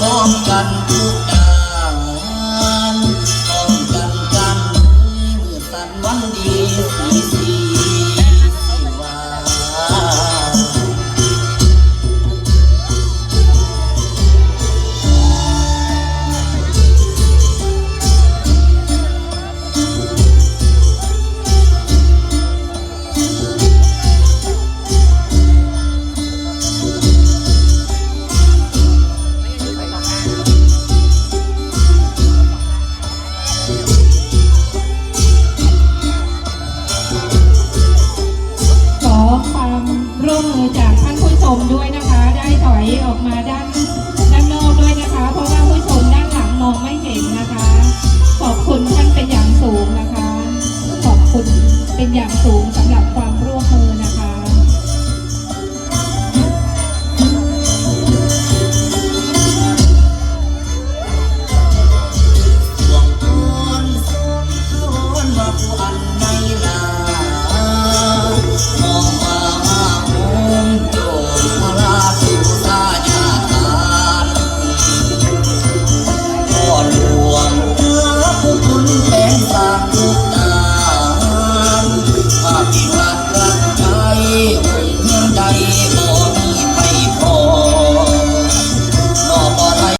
กันทุกงารป้องกันกันเมื่อสันวันดี จากท่านผู้ชมด้วยนะคะ ได้ถอยออกมาด้านด้านนอกด้วยนะคะ เพราะว่าผู้ชมด้านหลังมองไม่เห็นนะคะ ขอบคุณท่านเป็นอย่างสูงนะคะ ขอบคุณเป็นอย่างสูงสำหรับความ